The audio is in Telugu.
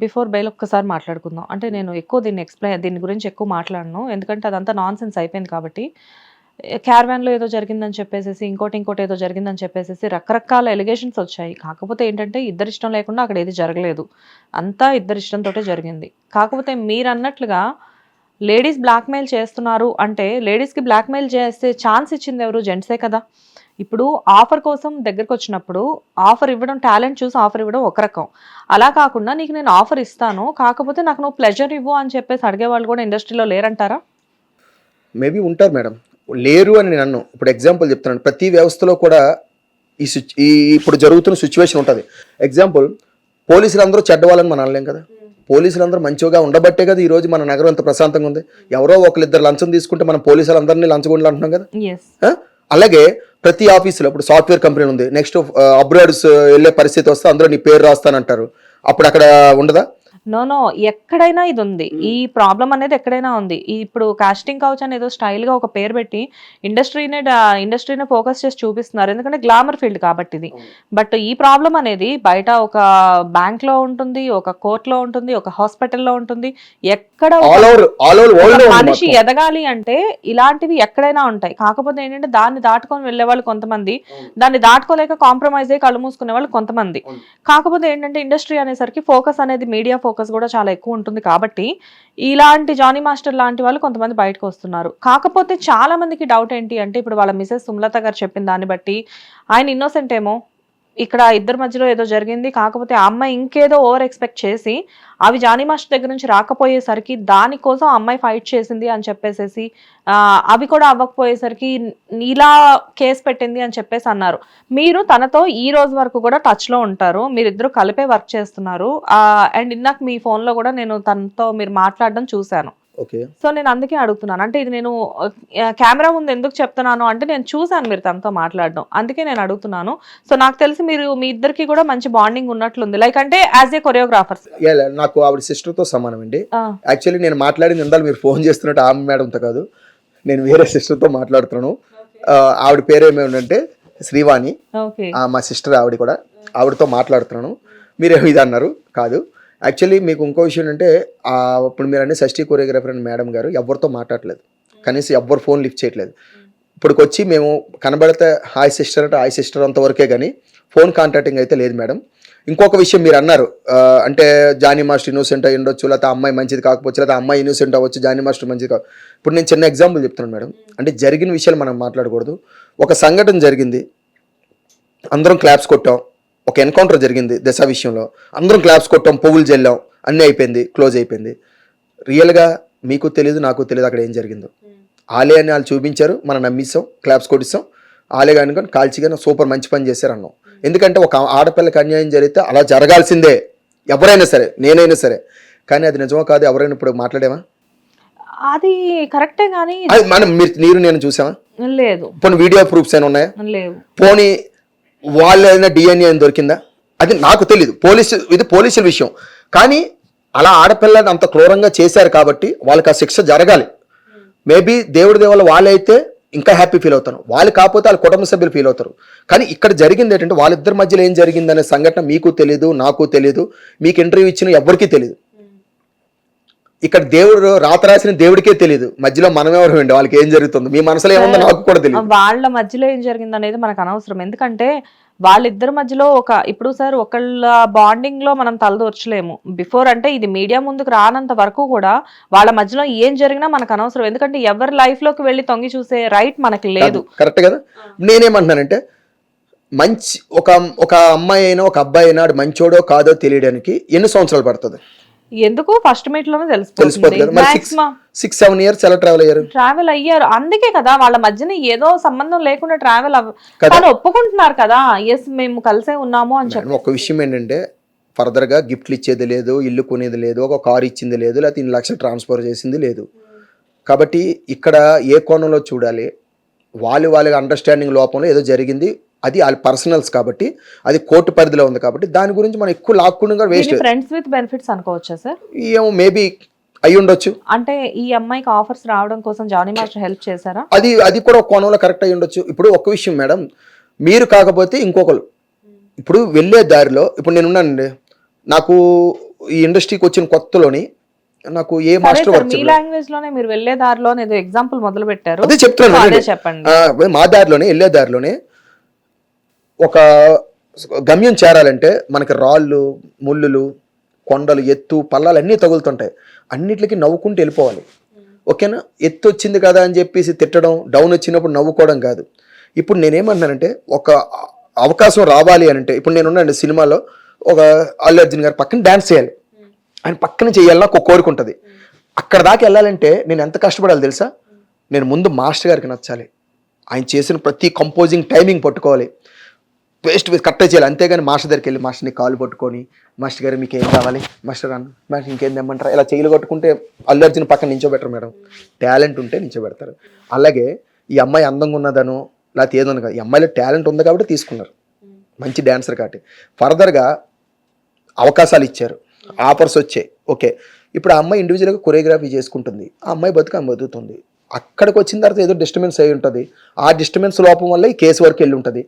బిఫోర్ బెయిల్ ఒక్కసారి మాట్లాడుకుందాం. అంటే నేను ఎక్కువ దీన్ని ఎక్స్ప్లెయిన్ దీని గురించి ఎక్కువ మాట్లాడను. ఎందుకంటే అదంతా నాన్ సెన్స్ అయిపోయింది కాబట్టి. క్యార్వాన్లో ఏదో జరిగిందని చెప్పేసి ఇంకోటి ఇంకోటి ఏదో జరిగిందని చెప్పేసి రకరకాల ఎలిగేషన్స్ వచ్చాయి. కాకపోతే ఏంటంటే ఇద్దరి ఇష్టం లేకుండా అక్కడ ఏది జరగలేదు. అంతా ఇద్దరి ఇష్టంతో జరిగింది. కాకపోతే మీరు అన్నట్లుగా లేడీస్ బ్లాక్మెయిల్ చేస్తున్నారు అంటే లేడీస్కి బ్లాక్మెయిల్ చేస్తే ఛాన్స్ ఇచ్చింది ఎవరు? జెంట్సే కదా. ఇప్పుడు ఆఫర్ కోసం దగ్గరకు వచ్చినప్పుడు ఆఫర్ ఇవ్వడం టాలెంట్ చూసి ఆఫర్ ఇవ్వడం ఒక రకం. అలా కాకుండా నీకు నేను ఆఫర్ ఇస్తాను కాకపోతే నాకు నువ్వు ప్లెజర్ ఇవ్వు అని చెప్పేసి అడిగే వాళ్ళు కూడా ఇండస్ట్రీలో లేరంటారా? మేబీ ఉంటారు మేడం. లేరు అని నేను అన్ను. ఇప్పుడు ఎగ్జాంపుల్ చెప్తున్నాను. ప్రతి వ్యవస్థలో కూడా ఈ సిచ్ ఈ ఇప్పుడు జరుగుతున్న సిచ్యువేషన్ ఉంటుంది. ఎగ్జాంపుల్ పోలీసులు అందరూ చెడ్డవాళ్ళని మనం అనలేం కదా. పోలీసులు అందరూ మంచిగా ఉండబట్టే కదా ఈ రోజు మన నగరం అంత ప్రశాంతంగా ఉంది. ఎవరో ఒకరిద్దరు లంచం తీసుకుంటే మన పోలీసులు అందరినీ లంచగొండలు అంటున్నాం కదా? అలాగే ప్రతి ఆఫీసులో ఇప్పుడు సాఫ్ట్వేర్ కంపెనీ ఉంది నెక్స్ట్ uh, అబ్రాడ్స్ వెళ్ళే పరిస్థితి వస్తే అందరూ నీ పేరు రాస్తానంటారు. అప్పుడు అక్కడ ఉండదా? నో నో ఎక్కడైనా ఇది ఉంది ఈ ప్రాబ్లం అనేది ఎక్కడైనా ఉంది. ఇప్పుడు కాస్టింగ్ కౌచ్ అని ఏదో స్టైల్గా ఒక పేరు పెట్టి ఇండస్ట్రీనే ఇండస్ట్రీనే ఫోకస్ చేసి చూపిస్తున్నారు. ఎందుకంటే గ్లామర్ ఫీల్డ్ కాబట్టి ఇది. బట్ ఈ ప్రాబ్లం అనేది బయట ఒక బ్యాంక్లో ఉంటుంది ఒక కోర్ట్లో ఉంటుంది ఒక హాస్పిటల్లో ఉంటుంది. ఎక్కడ మనిషి ఎదగాలి అంటే ఇలాంటివి ఎక్కడైనా ఉంటాయి. కాకపోతే ఏంటంటే దాన్ని దాటుకొని వెళ్ళే వాళ్ళు కొంతమంది దాన్ని దాటుకోలేక కాంప్రమైజ్ అయ్యి కళ్ళు మూసుకునే వాళ్ళు కొంతమంది. కాకపోతే ఏంటంటే ఇండస్ట్రీ అనేసరికి ఫోకస్ అనేది మీడియా ఫోకస్ కూడా చాలా ఎక్కువ ఉంటుంది కాబట్టి ఇలాంటి జానీ మాస్టర్ లాంటి వాళ్ళు కొంతమంది బయటకు వస్తున్నారు. కాకపోతే చాలా మందికి డౌట్ ఏంటి అంటే ఇప్పుడు వాళ్ళ మిసెస్ సుమలత గారు చెప్పిన దాన్ని బట్టి ఆయన ఇన్నోసెంట్ ఏమో ఇక్కడ ఇద్దరి మధ్యలో ఏదో జరిగింది. కాకపోతే ఆ అమ్మాయి ఇంకేదో ఓవర్ ఎక్స్పెక్ట్ చేసి అవి జానీ మాస్టర్ దగ్గర నుంచి రాకపోయేసరికి దానికోసం ఆ అమ్మాయి ఫైట్ చేసింది అని చెప్పేసేసి అవి కూడా అవ్వకపోయేసరికి ఇలా కేసు పెట్టింది అని చెప్పేసి అన్నారు. మీరు తనతో ఈ రోజు వరకు కూడా టచ్లో ఉంటారు. మీరిద్దరు కలిపే వర్క్ చేస్తున్నారు. అండ్ ఇందాక మీ ఫోన్లో కూడా నేను తనతో మీరు మాట్లాడడం చూశాను. సో నేను అందుకే అడుగుతున్నాను. అంటే ఇది నేను కెమెరా ముందు ఎందుకు చెప్తున్నాను అంటే నేను చూశాను మీరు తనతో మాట్లాడడం. అందుకే నేను అడుగుతున్నాను. సో నాకు తెలిసి మీరు మీ ఇద్దరికి కూడా మంచి బాండింగ్ ఉన్నట్లుంది. లైక్ అంటే యాజ్ ఏ కొరియోగ్రాఫర్స్ యా, నాకు ఆవిడ సిస్టర్తో సమానం అండి. యాక్చువల్లీ నేను మాట్లాడింది ఇందాలు మీరు ఫోన్ చేస్తున్నట్టు ఆమె మేడంతో కాదు. నేను వేరే సిస్టర్తో మాట్లాడుతున్నాను. ఆ, ఆవిడ పేరు ఏమేమంటే శ్రీవాణి. మా సిస్టర్ ఆవిడ కూడా. ఆవిడతో మాట్లాడుతున్నాను. మీరు ఇది అన్నారు కాదు. యాక్చువల్లీ మీకు ఇంకో విషయం అంటే ఇప్పుడు మీరు అన్ని షష్ఠీ కొరియోగ్రాఫర్ అని మేడం గారు ఎవరితో మాట్లాడలేదు. కనీసం ఎవ్వరు ఫోన్ లిఫ్ట్ చేయట్లేదు. ఇప్పటికి వచ్చి మేము కనబడితే హాయ్ సిస్టర్ అంటే హాయ్ సిస్టర్ అంతవరకే కానీ ఫోన్ కాంటాక్టింగ్ అయితే లేదు మేడం. ఇంకొక విషయం మీరు అన్నారు అంటే జానీ మాస్టర్ ఇన్నోసెంట్ అయి ఉండొచ్చు లేకపోతే అమ్మాయి మంచిది కాకపోవచ్చు లేకపోతే అమ్మాయి ఇన్నోసెంట్ అవ్వచ్చు జానీ మాస్టర్ మంచిది కావచ్చు ఇప్పుడు నేను చిన్న ఎగ్జాంపుల్ చెప్తున్నాను మేడం. అంటే జరిగిన విషయాలు మనం మాట్లాడకూడదు. ఒక సంఘటన జరిగింది. అందరం క్లాప్స్ కొట్టాం. ఒక ఎన్కౌంటర్ జరిగింది దశ విషయంలో. అందరం క్లాప్స్ కొట్టాం పువ్వులు జల్లాం అన్నీ అయిపోయింది క్లోజ్ అయిపోయింది. రియల్గా మీకు తెలియదు నాకు తెలియదు అక్కడ ఏం జరిగిందో. ఆలే అని వాళ్ళు చూపించారు మనం నమ్మిస్తాం క్లాప్స్ కొట్టిస్తాం. ఆలే కానీ కానీ కాల్చిగా సూపర్ మంచి పని చేశారు అన్నాం ఎందుకంటే ఒక ఆడపిల్లకి అన్యాయం జరిగితే అలా జరగాల్సిందే. ఎవరైనా సరే నేనైనా సరే. కానీ అది నిజమో కాదు ఎవరైనా ఇప్పుడు మాట్లాడేమా అది కరెక్టే కానీ అది మనం మీరు నేను చూసామా లేదు. పోనీ వీడియో ప్రూఫ్స్ అయినా ఉన్నాయా? లేవు. పోనీ వాళ్ళ ఏదైనా డిఎన్ఏ దొరికిందా? అది నాకు తెలియదు పోలీసు ఇది పోలీసుల విషయం. కానీ అలా ఆడపిల్లని అంత క్రూరంగా చేశారు కాబట్టి వాళ్ళకి ఆ శిక్ష జరగాలి. మేబీ దేవుడి దేవాల వాళ్ళైతే ఇంకా హ్యాపీ ఫీల్ అవుతారు. వాళ్ళు కాకపోతే వాళ్ళ కుటుంబ సభ్యులు ఫీల్ అవుతారు. కానీ ఇక్కడ జరిగింది ఏంటంటే వాళ్ళిద్దరి మధ్యలో ఏం జరిగిందనే సంఘటన మీకు తెలియదు నాకు తెలియదు మీకు ఇంటర్వ్యూ ఇచ్చిన ఎవరికీ తెలియదు ఇక్కడ దేవుడు రాత రాసిన దేవుడికే తెలియదు మధ్యలో మనం ఎవరు అండి వాళ్ళకి ఏం జరుగుతుంది? మీ మనసులో ఏముందో నాకు కూడా తెలియదు వాళ్ళ మధ్యలో ఏం జరిగింది అనేది మనకు అనవసరం. ఎందుకంటే వాళ్ళిద్దరి మధ్యలో ఒక ఇప్పుడు సార్ ఒకళ్ళ బాండింగ్లో మనం తలదూర్చలేము బిఫోర్ అంటే ఇది మీడియా ముందుకు రానంత వరకు కూడా వాళ్ళ మధ్యలో ఏం జరిగినా మనకు అనవసరం. ఎందుకంటే ఎవరి లైఫ్లోకి వెళ్ళి తొంగి చూసే రైట్ మనకి లేదు. కరెక్ట్ కదా? నేనేమంటున్నానంటే మంచి ఒక ఒక అమ్మాయి అయినా ఒక అబ్బాయి అయినా మంచోడో కాదో తెలియడానికి ఎన్ని సంవత్సరాలు పడుతుంది? ఎందుకు? ఫస్ట్ మీట్లోనే తెలిసిపోతుంది. మరి సిక్స్ సెవెన్ ఇయర్స్ ఎలా ట్రావెల్ అయ్యారు? ట్రావెల్ అయ్యారు. అందుకే కదా వాళ్ళ మధ్యన ఏదో సంబంధం లేకుండా ట్రావెల్ అవ్వ కదా. వాళ్ళు ఒప్పుకుంటున్నారు కదా. ఎస్ మేము కలిసే ఉన్నాము అని చెప్పి. ఒక విషయం ఏంటంటే ఫర్దర్గా గిఫ్ట్లు ఇచ్చేది లేదు ఇల్లు కొనేది లేదు ఒక కారు ఇచ్చింది లేదు లేకపోతే ఇన్ని లక్షలు ట్రాన్స్ఫర్ చేసింది లేదు. కాబట్టి ఇక్కడ ఏ కోణంలో చూడాలి వాళ్ళు వాళ్ళ అండర్స్టాండింగ్ లోపంలో ఏదో జరిగింది అది వాళ్ళ పర్సనల్స్ కాబట్టి అది కోర్టు పరిధిలో ఉంది కాబట్టి దాని గురించి మనం ఎక్కువ లాక్కుండా వేస్ట్ ఫ్రెండ్స్ విత్ బెనిఫిట్స్ అనుకోవచ్చా సార్ ఏమో మేబీ అయి ఉండొచ్చు. అంటే ఈ అమ్మాయికి ఆఫర్స్ రావడం కోసం జానీ మాస్టర్ హెల్ప్ చేశారా? అది అది కూడా ఒక కోణంలో కరెక్ట్ అయి ఉండొచ్చు. ఇప్పుడు ఒక విషయం మేడం మీరు కాకపోతే ఇంకొకరు. ఇప్పుడు వెళ్ళే దారిలో ఇప్పుడు నేను ఉన్నానండి. నాకు ఈ ఇండస్ట్రీకి వచ్చిన కొత్తలోని నాకు ఏ మాస్టర్ సార్ వర్క్ మీ చెప్పలేదు. లాంగ్వేజ్లోనే మీరు వెళ్ళే దారిలో ఏదో ఎగ్జాంపుల్ మొదలు పెట్టారు అదే చెప్తున్నాను. చెప్పండి. మా దారిలోనే వెళ్ళే దారిలోనే ఒక గమ్యం చేరాలంటే మనకి రాళ్ళు ముళ్ళులు కొండలు ఎత్తు పల్లాలు అన్నీ తగులుతుంటాయి. అన్నిటికి నవ్వుకుంటూ వెళ్ళిపోవాలి. ఓకేనా? ఎత్తు వచ్చింది కదా అని చెప్పేసి తిట్టడం డౌన్ వచ్చినప్పుడు నవ్వుకోవడం కాదు. ఇప్పుడు నేనేమంటున్నానంటే ఒక అవకాశం రావాలి అని అంటే ఇప్పుడు నేనున్నాను సినిమాలో ఒక అల్లు అర్జున్ గారు పక్కన డ్యాన్స్ చేయాలి. ఆయన పక్కన చేయాలని ఒక కోరిక ఉంటుంది. అక్కడ దాకా వెళ్ళాలంటే నేను ఎంత కష్టపడాలి తెలుసా? నేను ముందు మాస్టర్ గారికి నచ్చాలి. ఆయన చేసిన ప్రతి కంపోజింగ్ టైమింగ్ పట్టుకోవాలి. పేస్ట్ మీద కట్ట చేయాలి. అంతేగాని మాస్టర్ దగ్గరికి వెళ్ళి మాస్టర్ని కాలు పట్టుకొని మాస్టర్ గారు మీకు ఏం కావాలి? మాస్టర్ అన్న మాస్టర్ ఇంకేం తెమ్మంటారా? ఇలా చేయలు కొట్టుకుంటే అల్లు అర్జున్ పక్కన నించోబెట్టరు మేడం. టాలెంట్ ఉంటే నించోబెడతారు అలాగే ఈ అమ్మాయి అందంగా ఉన్నదను లేకపోతే ఏదన్నా కాదు ఈ అమ్మాయిలో టాలెంట్ ఉంది కాబట్టి తీసుకున్నారు. మంచి డ్యాన్సర్ కాబట్టి. ఫర్దర్గా అవకాశాలు ఇచ్చారు. ఆఫర్స్ వచ్చాయి. ఓకే. ఇప్పుడు ఆ అమ్మాయి ఇండివిజువల్గా కొరియోగ్రఫీ చేసుకుంటుంది. ఆ అమ్మాయి బతుకు ఆమె బతుకుతుంది. అక్కడికి వచ్చిన తర్వాత ఏదో డిస్టర్బెన్స్ అయి ఉంటుంది. ఆ డిస్టర్బెన్స్ లోపం వల్ల ఈ కేసు వరకు వెళ్ళి ఉంటుంది.